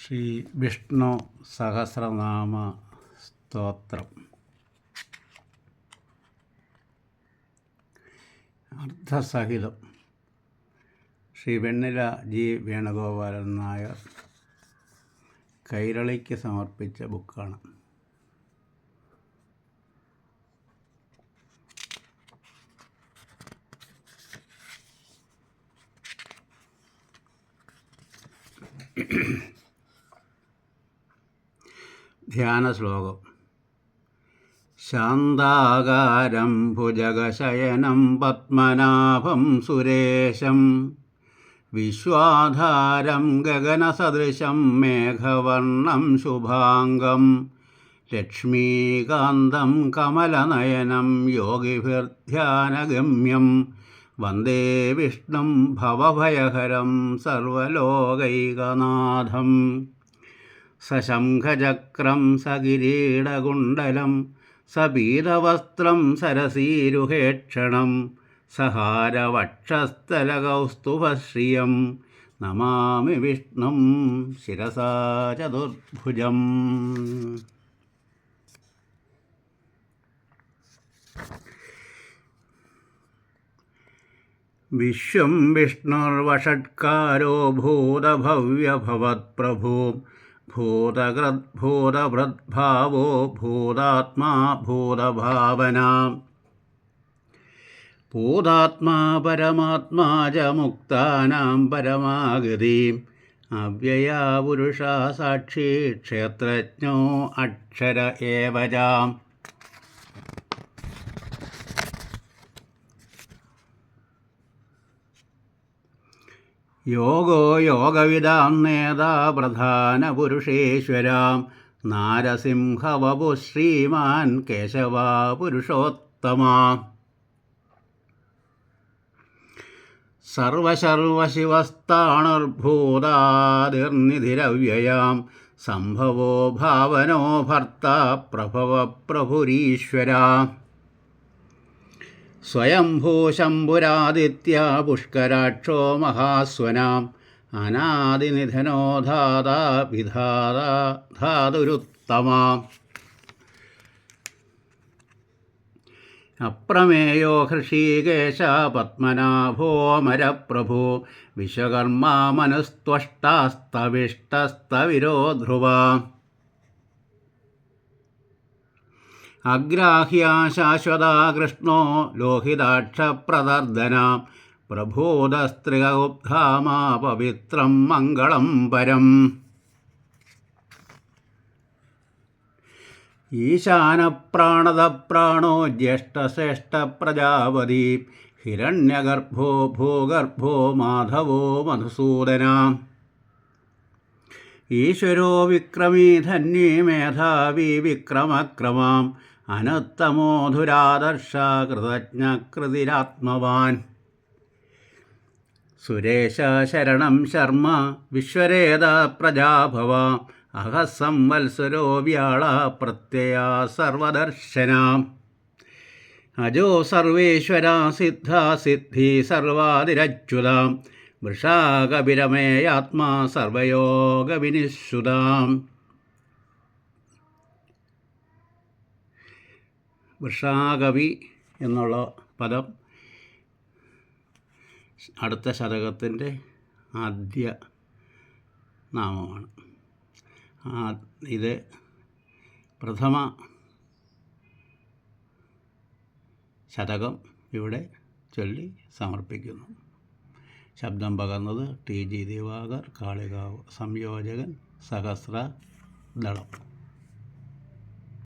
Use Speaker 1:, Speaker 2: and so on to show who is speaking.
Speaker 1: ശ്രീ വിഷ്ണു സഹസ്രനാമ സ്തോത്രം. അർദ്ധസഹിതം ശ്രീ വെണ്ണില ജി വേണുഗോപാലൻ നായർ കൈരളിക്ക് സമർപ്പിച്ച ബുക്കാണ്. ധ്യാന ശ്ലോകം ശാന്താകാരം ഭുജഗശയനം പത്മനാഭം സുരേശം. വിശ്വാധാരം ഗഗനസദൃശം മേഘവർണം ശുഭാംഗം. ലക്ഷ്മീകാന്തം കമലനയനം യോഗിഭിർധ്യാനഗമ്യം. വന്ദേ വിഷ്ണും ഭവഭയഹരം സർവലോകൈകനാഥം. സശംഖചക്രം സകിരീടകുണ്ടലം സപീതവസ്ത്രം സരസീരുഹേക്ഷണം സഹാരവക്ഷസ്ഥലകൗസ്തുഭശ്രിയം നമാമി വിഷ്ണും ശിരസാ ചതുർഭുജം. വിശ്വം വിഷ്ണുർവഷട്കാരോ ഭൂതഭവ്യഭവത്പ്രഭൂ ഭൂതകൃദ്ഭൂതഭൃദ്ഭാവോ ഭൂതാത്മാ ഭൂതഭാവന. ഭൂതാത്മാ പരമാത്മാ ച മുക്താനാം പരമാഗതിം. അവ്യയാ പുരുഷാ സാക്ഷി ക്ഷേത്രജ്ഞോ അക്ഷര ഏവജാം. യോഗോ യോഗവിദാം നേതാ പ്രധാനപുരുഷേശ്വരാം നാരസിംഹവപു ശ്രീമാൻ കേശവ പുരുഷോത്തമ സർവശർവശിവസ്ഥാണുർഭൂതാതിർനിധിരവ്യയാം. സംഭവോ ഭാവനോ ഭർത്ത പ്രഭവ പ്രഭുരീശ്വരാ സ്വയംഭൂശംഭുരാദിത്യ പുഷ്കരാക്ഷോ മഹാസ്വനാം. അനാദിനിധനോ ധാതാ വിധാത ധാതുരുത്തമാം. അപ്രമേയോ ഹൃഷീകേശ പത്മനാഭോമരപ്രഭു വിശ്വകർമാ മനുസ്ത്വഷ്ടാസ്തവിഷ്ടസ്തവിരോ ധ്രുവ അഗ്രാഹ്യാ കൃഷ്ണോ ലോഹിതാക്ഷപ്രദർദന. പ്രഭൂതസ്ത്രികുബ്ധാമാ പവിത്രം മംഗളം പരം. ഈശാനപ്രാണദപ്രാണോ ജ്യേഷ്ഠശ്രേഷ്ഠപ്രജാപതി. ഹിരണ്യഗർഭോ ഭൂഗർഭോ മാധവോ മധുസൂദന. ഈശ്വരോ വിക്രമീ ധന്യേ മേധാവി വിക്രമക്രമാം. അനത്തമോധുരാദർശ കൃതജ്ഞകൃതിരാത്മവാൻ സുരേശ ശരണം ശർമ്മ വിശ്വരേത പ്രജാഭവ അഹസംവത്സരോ വ്യാള പ്രത്യയ സർവദർശന. അജോ സർവേശ്വര സിദ്ധ സിദ്ധി സർവാതിരച്യുതാം വൃഷാകപിരമേയാത്മാ സർവയോഗവിനിശ്രുതാം വൃഷാകവി എന്നുള്ള പദം അടുത്ത ശതകത്തിന്റെ ആദ്യ നാമമാണ്. ഇത് പ്രഥമ ശതകം ഇവിടെ ചൊല്ലി സമർപ്പിക്കുന്നു. ശബ്ദം പകർന്നത് ടി ജി ദിവാകർ കാളികാവ് സംയോജകൻ സഹസ്ര ദളം.